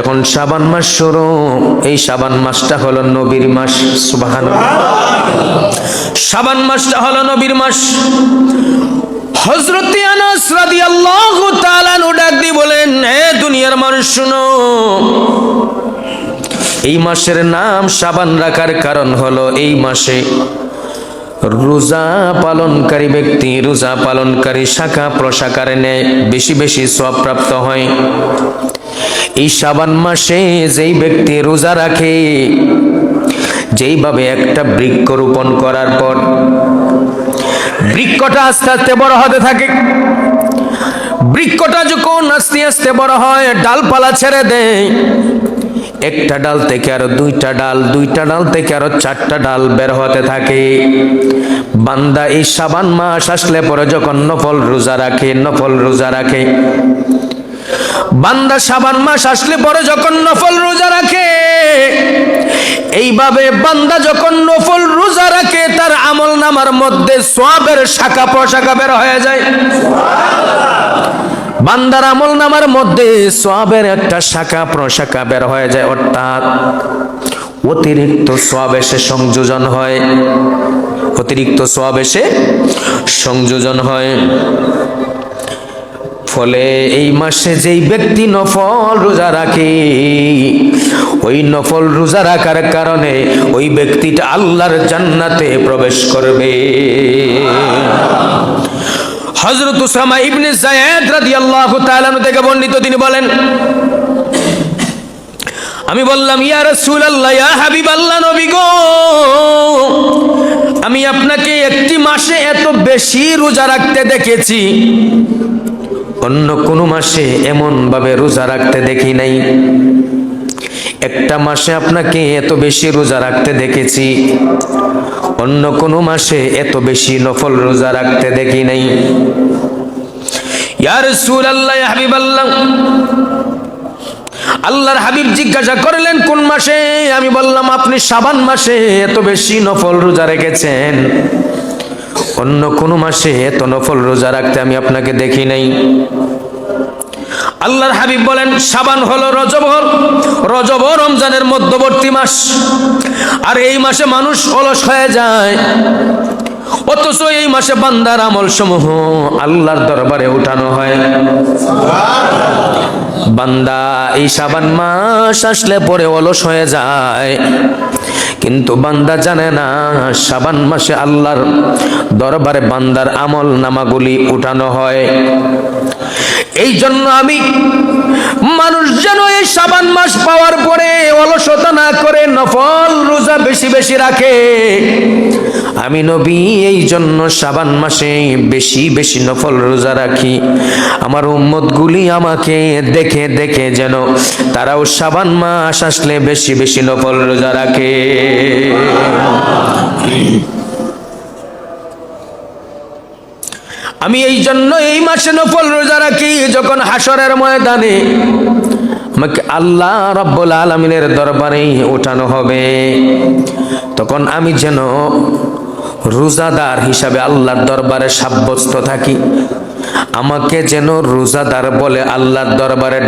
এখন সাবান মাস শুরু। এই সাবান মাসটা হলো নবীর মাস সুবাহান সাবান মাসটা হলো নবীর মাস। হজরত আনাস রাদিয়াল্লাহু তাআলা ডাক দিয়ে বলেন, হে দুনিয়ার মানুষ, শুনো। এই মাসের নাম সাবান রাখার কারণ হলো এই মাসে রোজা পালনকারী ব্যক্তি রোজা পালনকারী শাখা প্রশাখার নেয় বেশি বেশি সব প্রাপ্ত হয়। এই সাবান মাসে যেই ব্যক্তি রোজা রাখে, যেইভাবে একটা বৃক্ষ রোপণ করার পর বৃক্ষটা আস্তে আস্তে বড় হতে থাকে। বৃক্ষটা যখন আস্তে আস্তে বড় হয়, ডালপালা ছেড়ে দেয়। একটা ডাল থেকে আরও দুইটা ডাল দুইটা ডাল থেকে আরও চারটা ডাল বের হতে থাকে। বান্দা এই সাবান মাস আসলে পরে যখন নফল রোজা রাখে, নফল রোজা রাখে বান্দা সাবান মাস আসলে পরে যখন নফল রোজা রাখে, এইভাবে বান্দা যখন নফল রোজা রাখে, তার আমল নামার মধ্যে সোয়াবের শাখা প্রশাখা বের হয়ে যায়। বান্দার আমল নামার মধ্যে সোয়াবের একটা শাখা প্রশাখা বের হয়ে যায়, অর্থাৎ অতিরিক্ত সব এসে সংযোজন হয়। অতিরিক্ত সব এসে সংযোজন হয়। ফলে এই মাসে যেই ব্যক্তি নফল রোজা রাখে, ওই নফল রোজা রাখার কারণে ওই ব্যক্তিটা আল্লাহর জান্নাতে প্রবেশ করবে। হজরত উসামা ইবনে জায়েদ রাদিয়াল্লাহু তাআলা থেকে বর্ণিত, তিনি বলেন, আমি বললাম, ইয়া রাসূলুল্লাহ, ইয়া হাবিবাল্লাহ নবী গো, আমি আপনাকে একটি মাসে এত বেশি রোজা রাখতে দেখেছি অন্য কোনো মাসে এমন ভাবে রোজা রাখতে দেখি নাই। একটা মাসে আপনাকে এত বেশি রোজা রাখতে দেখেছি। অন্য কোনো মাসে এত বেশি নফল রোজা রাখতে দেখি নাই। ইয়ার আল্লাহ হাবিব আল্লাহ আল্লাহর হাবিব জিজ্ঞাসা করলেন, কোন মাসে? আমি বললাম, আপনি সাবান মাসে এত বেশি নফল রোজা রেখেছেন। অন্য কোনো মাসে এত নফল রোজা রাখতে আমি আপনাকে দেখি নাই। আল্লাহর হাবিব বলেন, সাবান হলো রজবর রজব রমজানের মধ্যবর্তী মাস। আর এই মাসে মানুষ অলস হয়ে যায়। অথচ এই মাসে বান্দার আমল সমূহ আল্লাহর দরবারে উঠানো হয়। বান্দা এই সাবান মাস আসলে পরে অলস হয়ে যায়। কিন্তু বান্দা জানে না সাবান মাসে আল্লাহর দরবারে বান্দার আমল নামাগুলি উঠানো হয়। এই জন্য আমি মানুষ যেন এই সাবান মাস পাওয়ার পরে অলসতা না করে নফল রোজা বেশি বেশি রাখে। আমি নবী এই জন্য সাবান মাসে বেশি বেশি নফল রোজা রাখি। আমার উম্মতগুলি আমাকে দেখে দেখে যেন তারাও সাবান মাস আসলে বেশি বেশি নফল রোজা রাখে। আমি এই জন্য এই মাসে নফল রোজা রাখি, যখন হাসরের ময়দানে আমাকে আল্লাহ রব্বুল আলমিনের দরবারে ওঠানো হবে, তখন আমি যেন রোজাদার হিসাবে আল্লাহর দরবারে সাব্যস্ত থাকি। আমাকে যেন রোজাদার বলে আল্লাহর দরবারে